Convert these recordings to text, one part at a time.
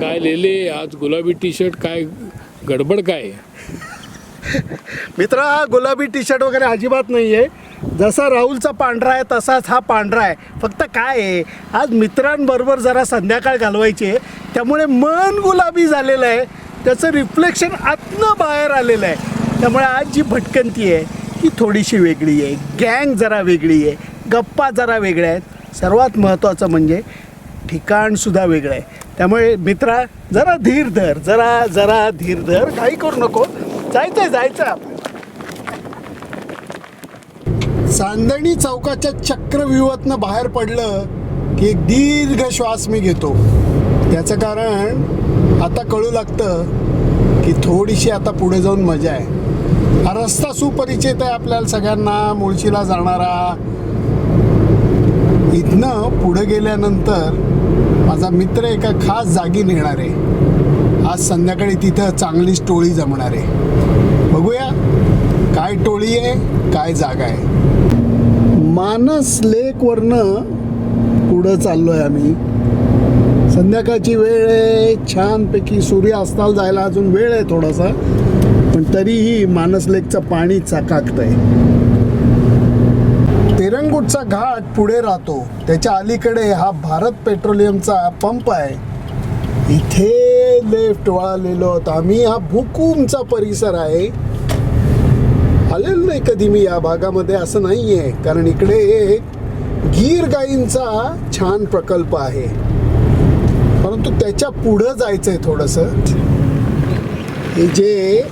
काय लिहिले? आज गुलाबी टी शर्ट काय गडबड काय? मित्र हा गुलाबी टी शर्ट वगैरे अजिबात नाही आहे जसा राहुलचा पांढरा आहे तसाच हा पांढरा आहे. फक्त काय आहे आज मित्रांबरोबर जरा संध्याकाळ घालवायची आहे. त्यामुळे मन गुलाबी झालेलं आहे. त्याचं रिफ्लेक्शन आतनं बाहेर आलेलं आहे. त्यामुळे आज जी भटकंती आहे ती थोडीशी वेगळी आहे. गँग जरा वेगळी आहे. गप्पा जरा वेगळ्या आहेत. सर्वात महत्त्वाचं म्हणजे ठिकाणसुद्धा वेगळं आहे. त्यामुळे मित्रा जरा धीर धर जरा जरा धीर धर. काही करू नको. जायचं आहे जायचं आपल्याला चांदणी चौकाच्या चक्रव्यूहातनं बाहेर पडलं की एक दीर्घ श्वास मी घेतो. त्याचं कारण आता कळू लागतं की थोडीशी आता पुढे जाऊन मजा आहे. हा रस्ता सुपरिचित आहे आपल्याला सगळ्यांना. मुळशीला जाणारा. इथनं पुढे गेल्यानंतर माझा मित्र एका खास जागी नेणार आहे. आज संध्याकाळी तिथं चांगलीच टोळी जमणार आहे. बघूया काय टोळी आहे काय जागा आहे. मानस लेकवरनं पुढं चाललो आहे आम्ही. संध्याकाळची वेळ आहे छानपैकी सूर्यास्ताला जायला अजून वेळ आहे थोडासा पण तरीही मानस लेकचं पाणी चकाकत आहे पेरंगुटचा घाट पुढे राहतो. त्याच्या अलीकडे हा भारत पेट्रोलियमचा पंप आहे. इथे लेफ्ट वळालेलो आहोत आम्ही. हा भुकुमचा परिसर आहे. आलेलो नाही कधी मी या भागामध्ये असं नाही आहे कारण इकडे एक गीर गाईंचा छान प्रकल्प आहे. परंतु त्याच्या पुढं जायचं आहे थोडंसं. हे जे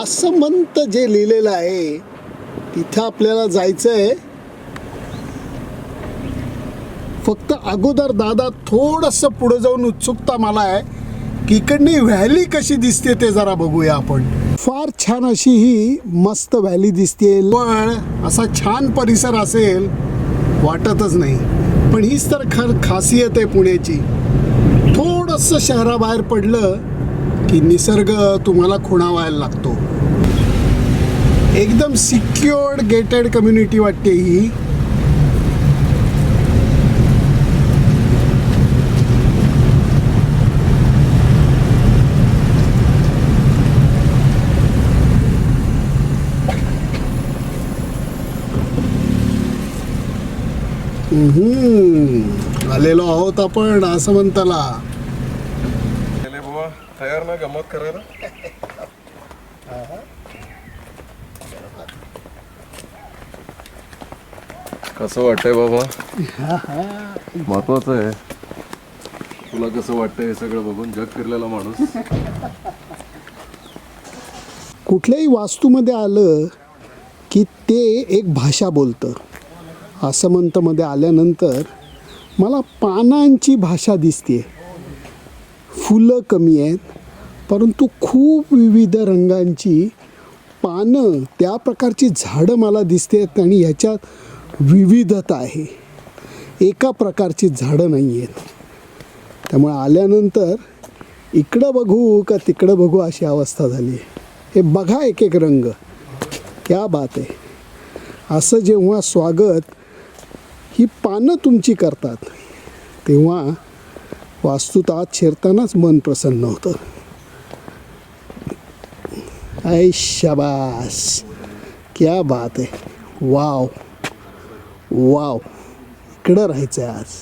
आसमंत जे लिहिलेलं आहे तिथं आपल्याला जायचं आहे फक्त अगोदर दादा थोडंसं पुढे जाऊन उत्सुकता मला आहे की इकडनी व्हॅली कशी दिसते ते जरा बघूया आपण. फार छान अशी ही मस्त व्हॅली दिसते पण असा छान परिसर असेल वाटतच नाही. पण हीच तर खर खासियत आहे पुण्याची. थोडंसं शहराबाहेर पडलं की निसर्ग तुम्हाला खुणावायला लागतो. एकदम सिक्युअर्ड गेटेड कम्युनिटी वाटते ही. हम्म. आलेलो आहोत आपण असं म्हणताला तयार ना गमत करायला? कसं वाटतंय बाबा? महत्वाचं आहे. तुला कसं वाटतंय हे सगळं बघून? जग फिरलेला माणूस. कुठल्याही वास्तूमध्ये आलं की ते एक भाषा बोलतं. आसमंतमध्ये आल्यानंतर मला पानांची भाषा दिसते फुलं कमी आहेत परंतु खूप विविध रंगांची पानं त्या प्रकारची झाडं मला दिसते आणि ह्याच्यात विविधता आहे. एका प्रकारची झाडं नाही आहेत त्यामुळे आल्यानंतर इकडं बघू का तिकडं बघू अशी अवस्था झाली. आहे हे बघा एक एक रंग. क्या बात आहे. असं जेव्हा स्वागत ही पानं तुमची करतात तेव्हा वास्तुत आत शिरतानाच मन प्रसन्न होतं. ऐ शाबास. क्या बात आहे. वाव. वाव. इकडं राहायचं आहे आज.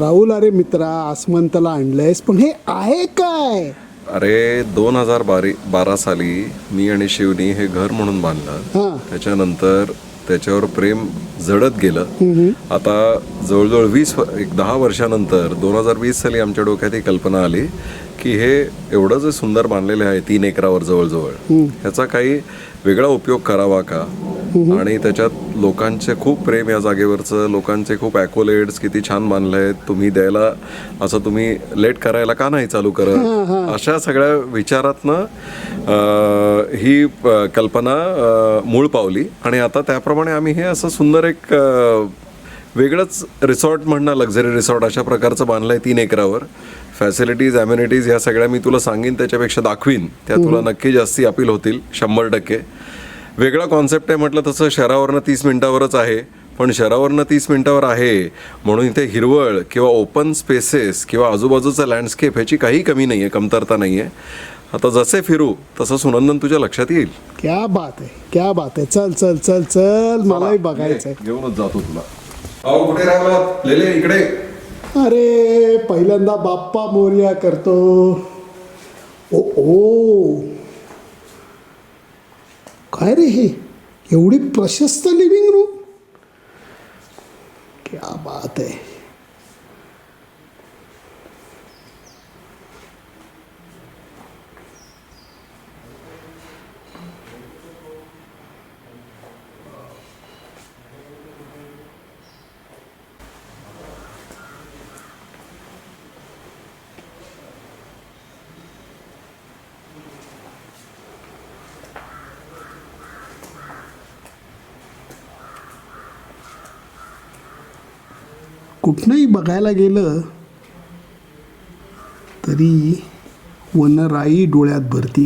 राहुल अरे मित्रा आसमंतला आणलंयस पण हे आहे काय? अरे दोन हजार बारी बारा साली मी आणि शिवनी हे घर म्हणून बांधलं. त्याच्यानंतर त्याच्यावर प्रेम जडत गेलं. आता जवळजवळ वीस एक दहा वर्षानंतर दोन हजार वीस साली आमच्या डोक्यात ही कल्पना आली की हे एवढं जे सुंदर बांधलेलं आहे तीन एकरावर जवळजवळ ह्याचा काही वेगळा उपयोग करावा का? आणि त्याच्यात लोकांचे खूप प्रेम या जागेवरचं लोकांचे खूप ॲकोलेड्स किती छान बांधलंय तुम्ही द्यायला असं तुम्ही लेट करायला का नाही चालू करत? अशा सगळ्या विचारातनं ही कल्पना मूळ पावली. आणि आता त्याप्रमाणे आम्ही हे असं सुंदर एक वेगळंच रिसॉर्ट म्हणणं लक्झरी रिसॉर्ट अशा प्रकारचं बांधलं आहे तीन एकरावर. फॅसिलिटीज ॲम्युनिटीज ह्या सगळ्या मी तुला सांगेन त्याच्यापेक्षा दाखवीन. त्या तुला नक्की जास्ती अपील होतील शंभर टक्के. वेगळा कॉन्सेप्ट आहे म्हटलं तसं शहरावरनं तीस मिनिटावरच आहे. पण शहरावरनं तीस मिनिटावर आहे. म्हणून इथे हिरवळ किंवा ओपन स्पेसेस किंवा आजूबाजूचं लँडस्केप ह्याची काही कमी नाही आहे कमतरता नाही आहे आता जसे फिरू तसं सुनंदन तुझ्या लक्षात येईल. क्या बात आहे क्या बात आहे. चल चल चल चल मलाही बघायचं आहे घेऊनच जातो तुला. अहो कुठे लेले इकडे. अरे पहिल्यांदा बाप्पा मोर्या करतो. ओ ओ. काय रे हे? एवढी प्रशस्त लिव्हिंग रूम क्या बात आहे. कुठनंही बघायला गेलं तरी वनराई डोळ्यात भरती.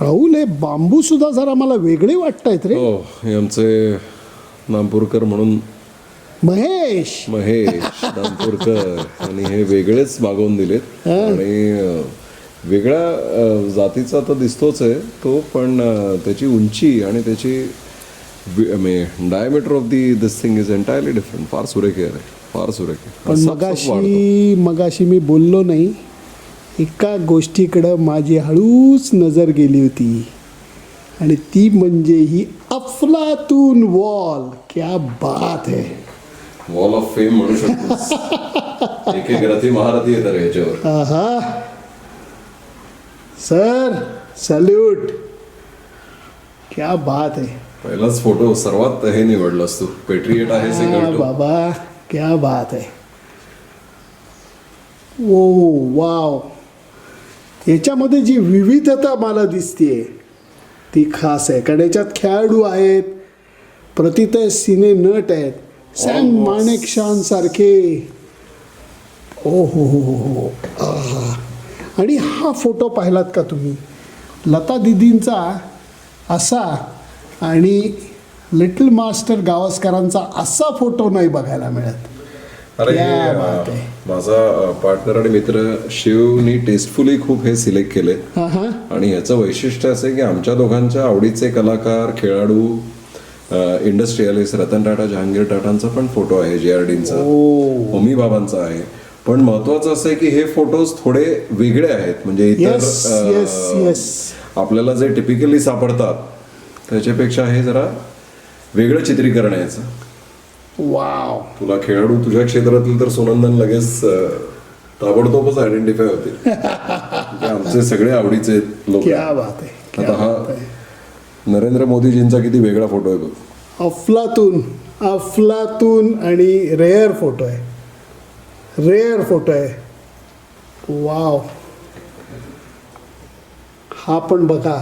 राहुल हे बांबू सुद्धा जरा मला वेगळे वाटतायत रे. हो हे आमचे नामपूरकर म्हणून महेश. महेश नामपूरकर आणि हे वेगळेच मागवून दिलेत. आणि अं, वेगळ्या अं, जातीचा तर दिसतोच आहे तो पण अं, त्याची उंची आणि त्याची diameter of the this thing is entirely different फार सुरेख आहे फार सुरेख आहे पण. मगाशी मगाशी मी बोललो नाही एका गोष्टीकडं माझी हळूच नजर गेली होती आणि ती म्हणजे ही अफलातून वॉल क्या बात है वॉल ऑफ फेम म्हणू शकतो एक एक रथी महारथी येतात याच्यावर आहा सर सल्यूट क्या बात है पहिलाच फोटो सर्वात हे निवडलास तू. पेट्रिएट आहे सिंगल टू बाबा क्या बात है ओ वाव. याच्यामध्ये जी विविधता मला दिसते ती खास आहे. कारण याच्यात खेळाडू आहेत प्रतित सिने नट आहेत. सॅम माणेक शान सारखे ओ हो हो हो हो. आहा. आणि हा फोटो पाहिलात का तुम्ही? लता दिदींचा असा आणि लिटल मास्टर गावस्करांचा असा फोटो नाही बघायला मिळत. अरे हे. माझा पार्टनर आणि मित्र शिवनी टेस्टफुली खूप हे सिलेक्ट केले. आणि याचं वैशिष्ट्य असं की आमच्या दोघांच्या आवडीचे कलाकार खेळाडू इंडस्ट्रियलिस्ट रतन टाटा जहांगीर टाटांचा पण फोटो आहे जे आर डींचा होमी बाबांचा आहे. पण महत्वाचं असं आहे की हे फोटोज थोडे वेगळे आहेत. म्हणजे इतर आपल्याला जे टिपिकली सापडतात त्याच्यापेक्षा हे जरा वेगळं चित्रीकरण आहे याचं. वाव. तुला खेळाडू तुझ्या क्षेत्रातील तर सुनंदन लगेच ताबडतोबच आयडेंटिफाय होते म्हणजे आमचे सगळे आवडीचे लोक क्या बात आहे क्या आता हा बात आहे. नरेंद्र मोदीजींचा किती वेगळा फोटो आहे बघ. अफलातून अफलातून आणि रेअर फोटो आहे. रेअर फोटो आहे. वाव. हा पण बघा.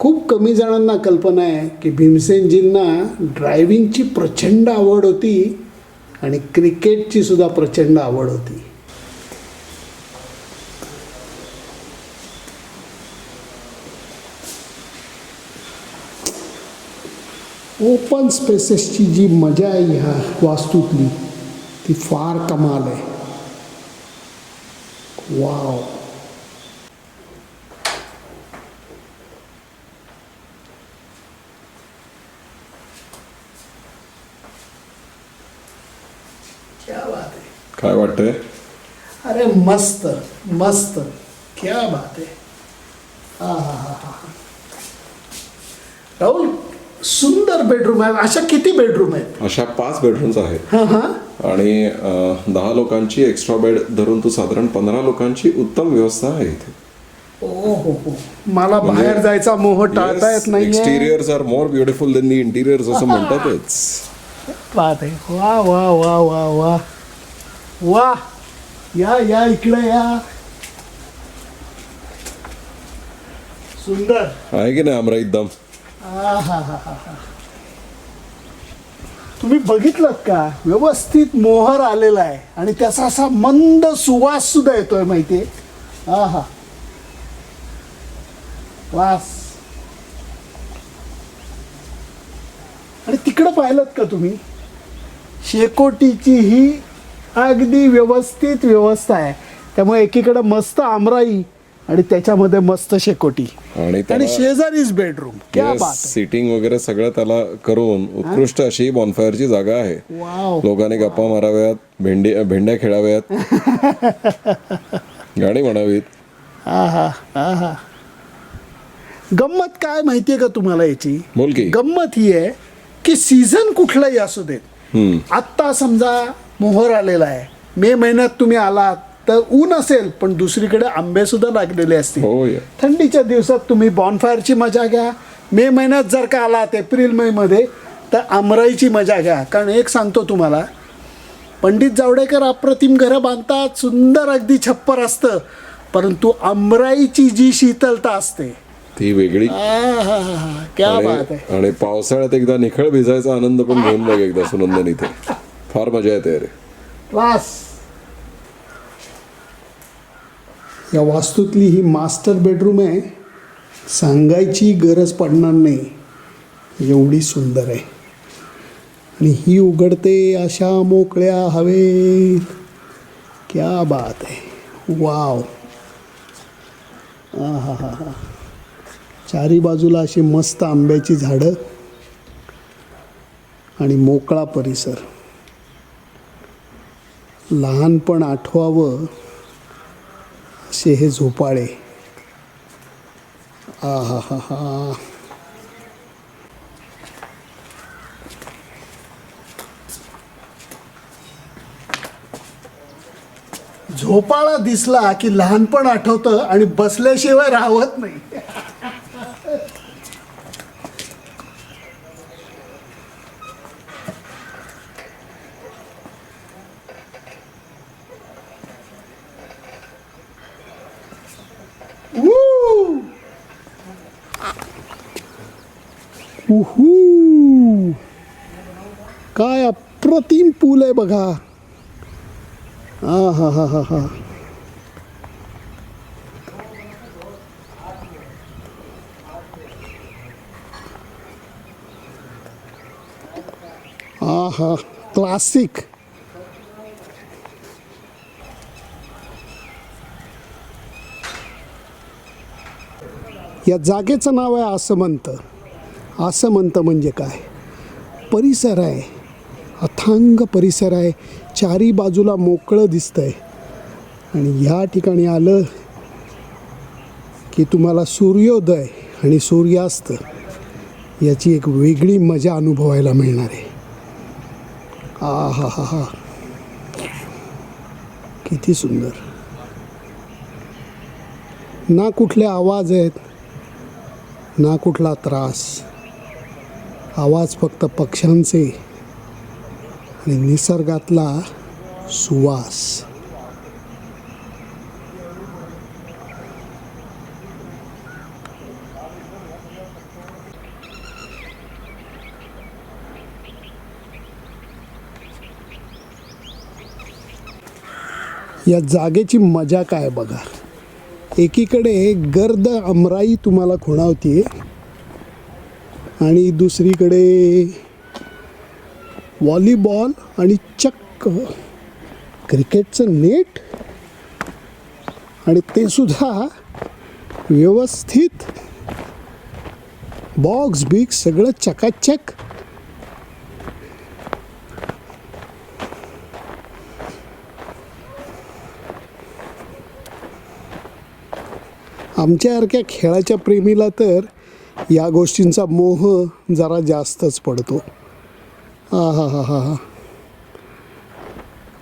खूप कमी जणांना कल्पना आहे की भीमसेनजींना ड्रायव्हिंगची प्रचंड आवड होती आणि क्रिकेटची सुद्धा प्रचंड आवड होती. ओपन स्पेसेसची जी मजा आहे ह्या वास्तूतली ती फार कमाल आहे. वाव क्या बात है काय वाटतंय? अरे मस्त मस्त. क्या बात है हा हा हा हा. राहुल सुंदर बेडरूम आहे. अशा किती बेडरूम आहेत? अशा पाच बेडरूम्स आहेत. हा हा. आणि अं, दहा लोकांची एक्स्ट्रा बेड धरून तू साधारण पंधरा लोकांची उत्तम व्यवस्था आहे इथे. ओ हो. हो मला बाहेर जायचा मोह टाळता येत नाही exteriors are more beautiful than the interiors असं म्हणतातच. बात आहे वा वा वा वा वा. वा या या इकडे या. सुंदर. आहे की नाही आमरा एकदम? आहाहाहा. तुम्ही बघितलं का? व्यवस्थित मोहर आलेला आहे आणि त्याचा असा मंद सुवास सुद्धा येतोय माहितीये. हा हा. वास. आणि तिकडं पाहिलं का तुम्ही? शेकोटीची ही अगदी व्यवस्थित व्यवस्था आहे. त्यामुळे एकीकडे मस्त आमराई आणि त्याच्यामध्ये मस्त शेकोटी. आणि शेजारीच बेडरूम क्या बात आहे. सिटिंग वगैरे सगळं त्याला करून उत्कृष्ट अशी बॉनफायरची जागा आहे. वाव लोकांनी गप्पा माराव्यात भेंडी भेंड्या खेळाव्यात. गाणी म्हणावीत. आहा आहा. गंमत काय माहितीये का तुम्हाला याची? बोल की. गंमत ही आहे की सीझन कुठलाही असू देत. हम्म. आत्ता समजा मोहर आलेला आहे. मे महिन्यात तुम्ही आलात तर ऊन असेल पण दुसरीकडे आंबे सुद्धा लागलेले असतील. हो या. थंडीच्या दिवसात तुम्ही बॉनफायरची मजा घ्या. मे महिन्यात जर का आलात एप्रिल मे मध्ये तर आमराईची मजा घ्या. कारण एक सांगतो तुम्हाला पंडित जावडेकर अप्रतिम घरं बांधतात सुंदर अगदी छप्पर असतं परंतु आमराईची जी शीतलता असते. ती वेगळी. क्या बात आहे. आणि पावसाळ्यात एकदा निखळ भिजायचा आनंद पण घेऊन बघ एकदा सुनंदन इथे. फार मजा येते अरे वास. या वास्तूतली ही मास्टर बेडरूम आहे. सांगायची गरज पडणार नाही. एवढी सुंदर आहे. आणि ही उघडते अशा मोकळ्या हवेत. क्या बात आहे. वाव. हा हा हा चारी बाजूला अशी मस्त आंब्याची झाडं आणि मोकळा परिसर. लहानपण आठवावं असे हे झोपाळे. आ हा हा हा झोपाळा दिसला की लहानपण आठवतं आणि बसल्याशिवाय राहत नाही. काय अप्रतिम पूल आहे बघा. हा हा हा हा हा. हा हा क्लासिक या जागेचं नाव आहे आसमंत. आसमंत म्हणजे काय? परिसर आहे. अथांग परिसर आहे. चारी बाजूला मोकळं दिसतंय. आणि ह्या ठिकाणी आलं की तुम्हाला सूर्योदय आणि सूर्यास्त याची एक वेगळी मजा अनुभवायला मिळणार आहे. आ हा हा हा किती सुंदर. ना कुठले आवाज आहेत ना कुठला त्रास. आवाज फक्त पक्ष्यांचे आणि निसर्गातला सुवास. या जागेची मजा काय बघा. एकीकडे गर्द अमराई तुम्हाला खुणावते आणि दुसरीकडे व्हॉलीबॉल आणि चक्क. क्रिकेटचं नेट. आणि ते सुद्धा व्यवस्थित. बॉक्स बिग सगळं चकाचक. आमच्यासारख्या खेळाच्या प्रेमीला तर या गोष्टींचा मोह जरा जास्तच पडतो. हा हा हा हा हा.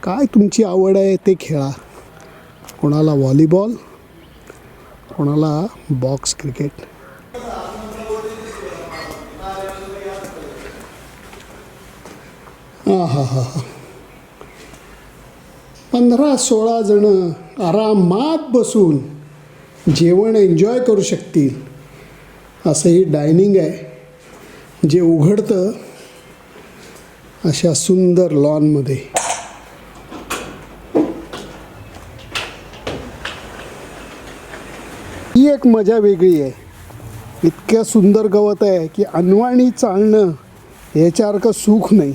काय तुमची आवड आहे ते खेळा. कोणाला व्हॉलीबॉल कोणाला बॉक्स क्रिकेट. हा हा हा हां. पंधरा सोळा जण आरामात बसून जेवण एन्जॉय करू शकतील. असंही डायनिंग आहे. जे उघडतं अशा सुंदर लॉनमध्ये ही एक मजा वेगळी आहे. इतक्या सुंदर गवत आहे की अनवाणी चालणं याच्यासारखं सुख नाही.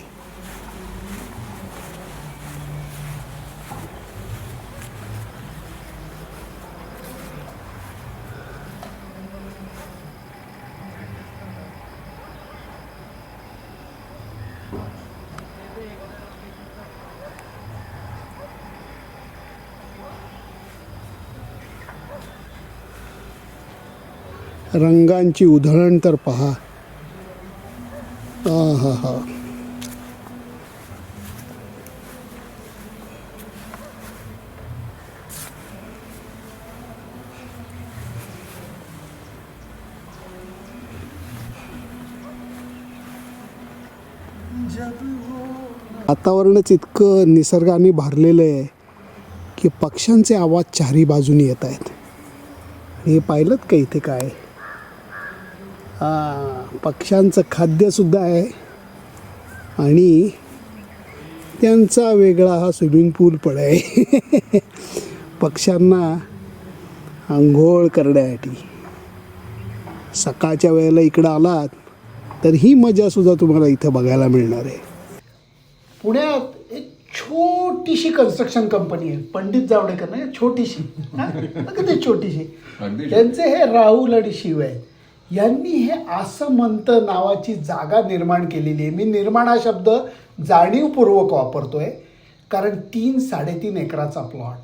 रंगांची उधळण तर पहा. हा हा हा. वातावरणच इतकं निसर्गाने भरलेलं आहे की पक्ष्यांचे आवाज चारी बाजूनी येत आहेत. हे पाहिलं का इथे काय? पक्ष्यांचं खाद्यसुद्धा आहे. आणि त्यांचा वेगळा हा स्विमिंग पूल पण आहे. पक्ष्यांना आंघोळ करण्यासाठी. सकाळच्या वेळेला इकडं आलात तर ही मजासुद्धा तुम्हाला इथं बघायला मिळणार आहे. पुण्यात एक छोटीशी कन्स्ट्रक्शन कंपनी आहे. पंडित जावडेकर नाही छोटीशी? अगदी छोटीशी. त्यांचे हे राहुल आणि शिव आहेत. यांनी हे आसमंत नावाची जागा निर्माण केलेली आहे. मी निर्माण हा शब्द जाणीवपूर्वक वापरतोय कारण तीन साडेतीन एकराचा प्लॉट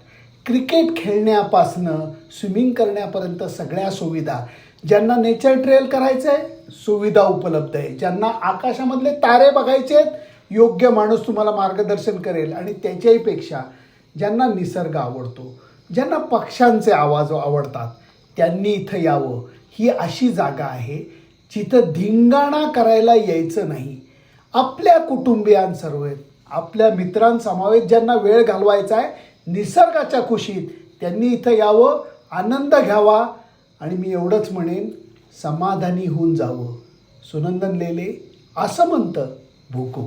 क्रिकेट खेळण्यापासनं स्विमिंग करण्यापर्यंत सगळ्या सुविधा ज्यांना नेचर ट्रेल करायचं आहे सुविधा उपलब्ध आहे. ज्यांना आकाशामधले तारे बघायचे आहेत योग्य माणूस तुम्हाला मार्गदर्शन करेल. आणि त्याच्याही पेक्षा ज्यांना निसर्ग आवडतो ज्यांना पक्ष्यांचे आवाज आवडतात त्यांनी इथं यावं. ही अशी जागा आहे जिथं धिंगाणा करायला यायचं नाही. आपल्या कुटुंबियांसर्वेत आपल्या मित्रांसमवेत ज्यांना वेळ घालवायचा आहे निसर्गाच्या खुशीत त्यांनी इथं यावं आनंद घ्यावा आणि मी एवढंच म्हणेन समाधानी होऊन जावं. सुनंदन लेले असं म्हणतं भूकू